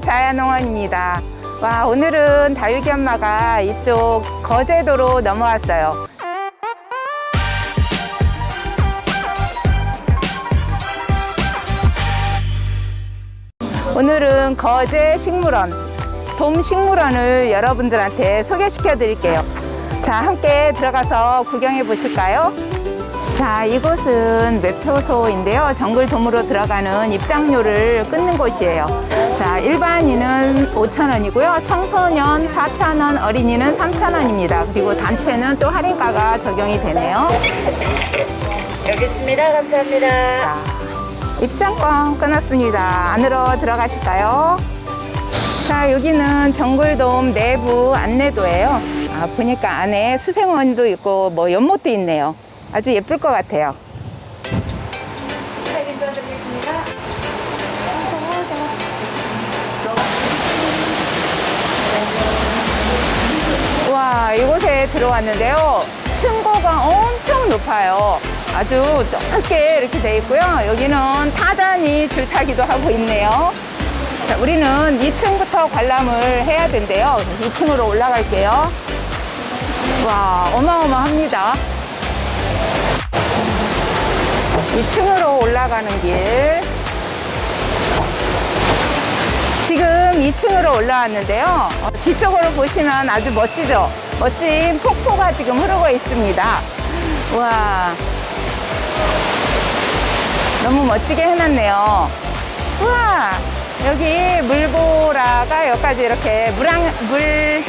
자연농원입니다. 와, 오늘은 다육이 엄마가 이쪽 거제도로 넘어왔어요. 오늘은 거제 식물원, 돔 식물원을 여러분들한테 소개시켜 드릴게요. 자, 함께 들어가서 구경해 보실까요? 자, 이곳은 매표소인데요. 정글 돔으로 들어가는 입장료를 끊는 곳이에요. 자, 일반인은 5,000원이고요. 청소년 4,000원, 어린이는 3,000원입니다. 그리고 단체는 또 할인가가 적용이 되네요. 여기 있습니다. 감사합니다. 자, 입장권 끊었습니다. 안으로 들어가실까요? 자, 여기는 정글돔 내부 안내도예요. 아, 보니까 안에 수생원도 있고 뭐 연못도 있네요. 아주 예쁠 것 같아요. 와, 이곳에 들어왔는데요. 층고가 엄청 높아요. 아주 넓게 이렇게 돼 있고요. 여기는 타잔이 줄타기도 하고 있네요. 자, 우리는 2층부터 관람을 해야 된대요. 2층으로 올라갈게요. 와, 어마어마합니다. 2층으로 올라가는 길. 지금 2층으로 올라왔는데요. 어, 뒤쪽으로 보시면 아주 멋지죠? 멋진 폭포가 지금 흐르고 있습니다. 와. 너무 멋지게 해놨네요. 우와. 여기 물보라가 여기까지 이렇게 물랑, 물,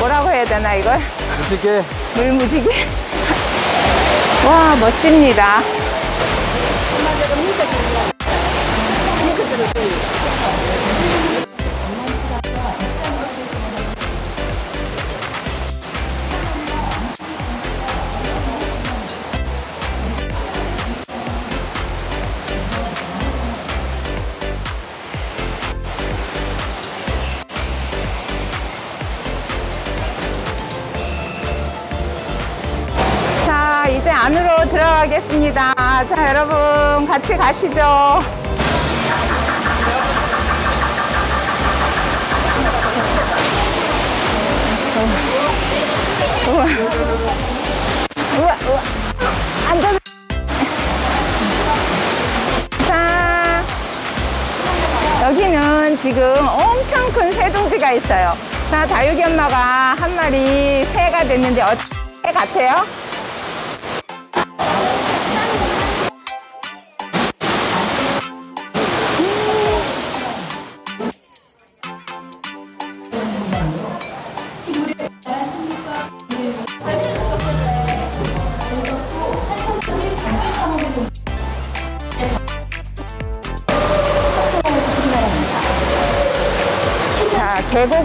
뭐라고 해야 되나, 이걸? 무지개 물 무지개. 와, 멋집니다. 자, 여러분, 같이 가시죠. 우와. 우와, 우와. 앉아. 자, 여기는 지금 엄청 큰 새둥지가 있어요. 자, 다육이 엄마가 한 마리 새가 됐는데, 어, 새 같아요?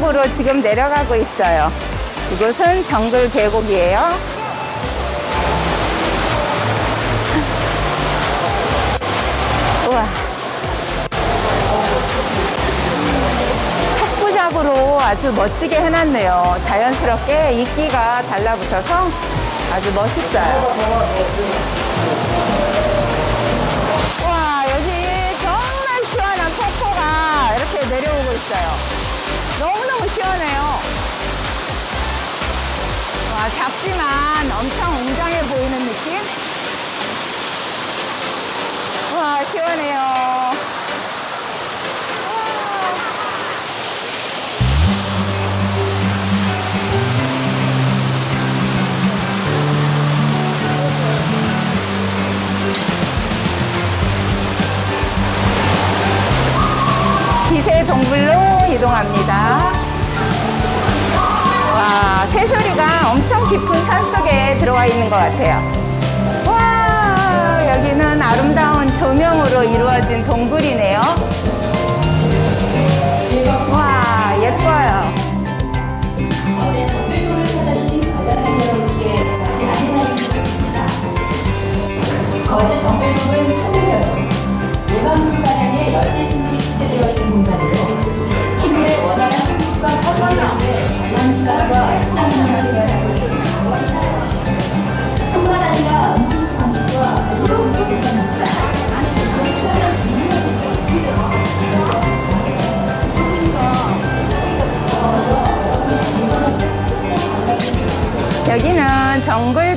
계곡으로 지금 내려가고 있어요. 이곳은 정글 계곡이에요. 우와. 석부작으로 아주 멋지게 해놨네요. 자연스럽게 이끼가 달라붙어서 아주 멋있어요. 와, 여기 정말 시원한 폭포가 이렇게 내려오고 있어요. 너무너무 시원해요. 와, 작지만 엄청 웅장해 보이는 느낌? 와, 시원해요. 조명으로 이루어진 동굴이네요.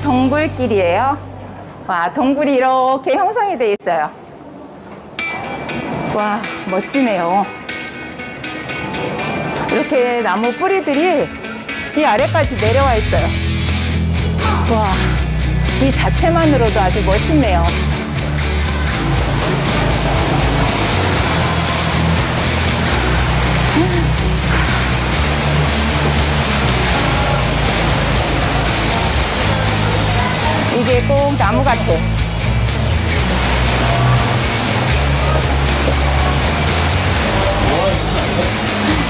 동굴길이에요. 와, 동굴이 이렇게 형성이 돼 있어요. 와, 멋지네요. 이렇게 나무 뿌리들이 이 아래까지 내려와 있어요. 와, 이 자체만으로도 아주 멋있네요. 나무 같아.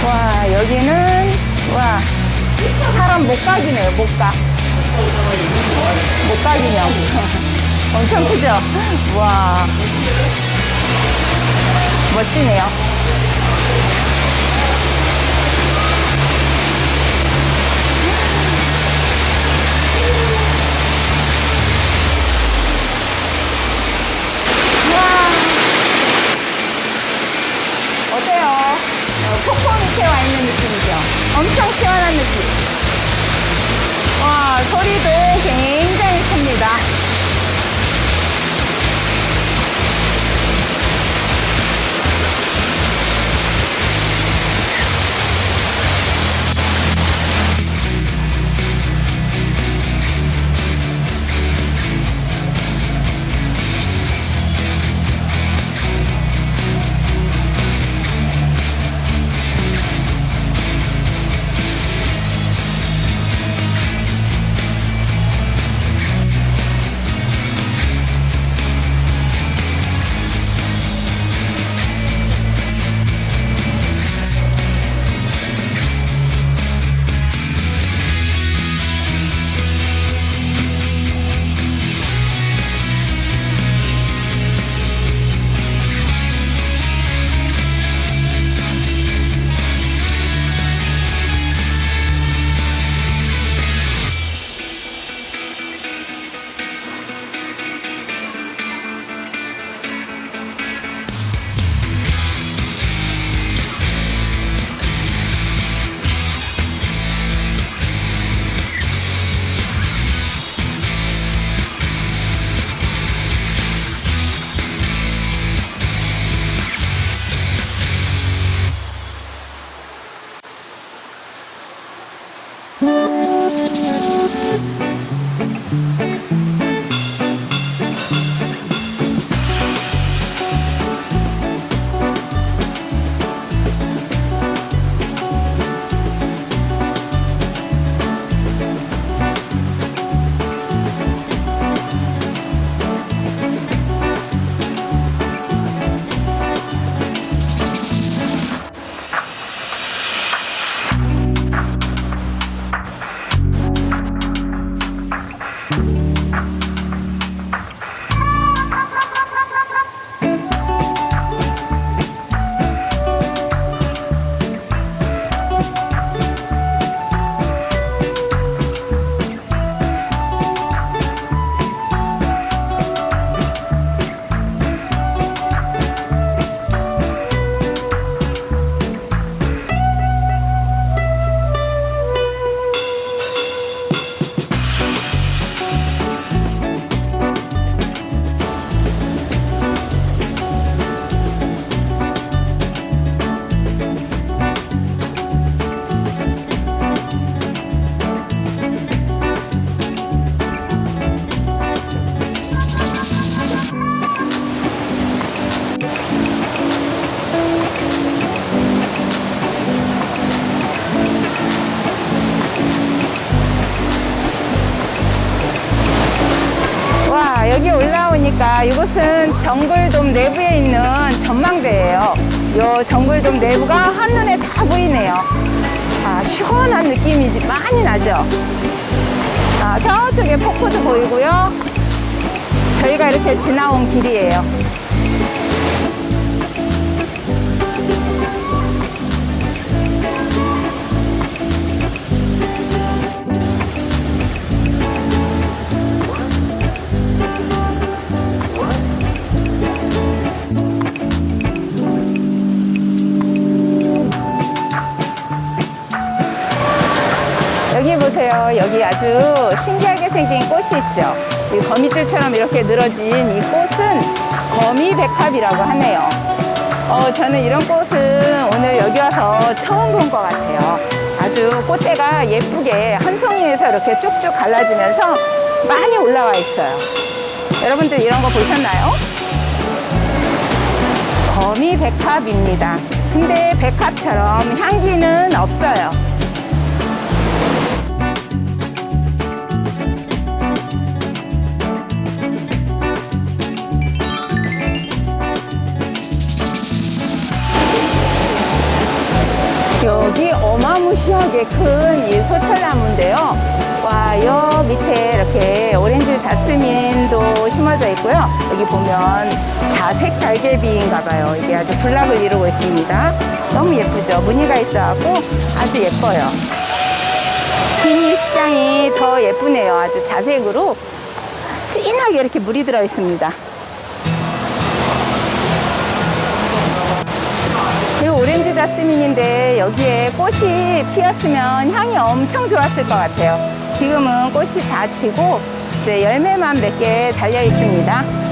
와, 여기는, 와, 사람 가. 못 가기냐. 엄청 크죠? 와. 멋지네요. 와. 어때요? 어, 폭포 밑에 와 있는 느낌이죠? 엄청 시원한 느낌. 와, 소리도 굉장히 큽니다. 한눈에 다 보이네요. 아, 시원한 느낌이 많이 나죠? 아, 저쪽에 폭포도 보이고요. 저희가 이렇게 지나온 길이에요. 보세요. 여기 아주 신기하게 생긴 꽃이 있죠. 이 거미줄처럼 이렇게 늘어진 이 꽃은 거미백합이라고 하네요. 어, 저는 이런 꽃은 오늘 여기 와서 처음 본 것 같아요. 아주 꽃대가 예쁘게 한 송이에서 이렇게 쭉쭉 갈라지면서 많이 올라와 있어요. 여러분들 이런 거 보셨나요? 거미백합입니다. 근데 백합처럼 향기는 없어요. 어마무시하게 큰이 소철나무인데요. 와, 여 밑에 이렇게 오렌지 자스민도 심어져 있고요. 여기 보면 자색 달개비인가 봐요. 이게 아주 군락을 이루고 있습니다. 너무 예쁘죠? 무늬가 있어갖고 아주 예뻐요. 뒷입장이 더 예쁘네요. 아주 자색으로 진하게 이렇게 물이 들어 있습니다. 이거 오렌지 자스민인데 여기에 꽃이 피었으면 향이 엄청 좋았을 것 같아요. 지금은 꽃이 다 지고 이제 열매만 몇 개 달려 있습니다.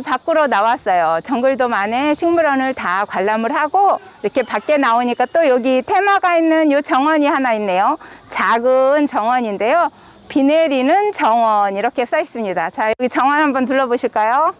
밖으로 나왔어요. 정글돔 안에 식물원을 다 관람을 하고 이렇게 밖에 나오니까 또 여기 테마가 있는 요 정원이 하나 있네요. 작은 정원인데요. 비 내리는 정원 이렇게 써 있습니다. 자, 여기 정원 한번 둘러보실까요?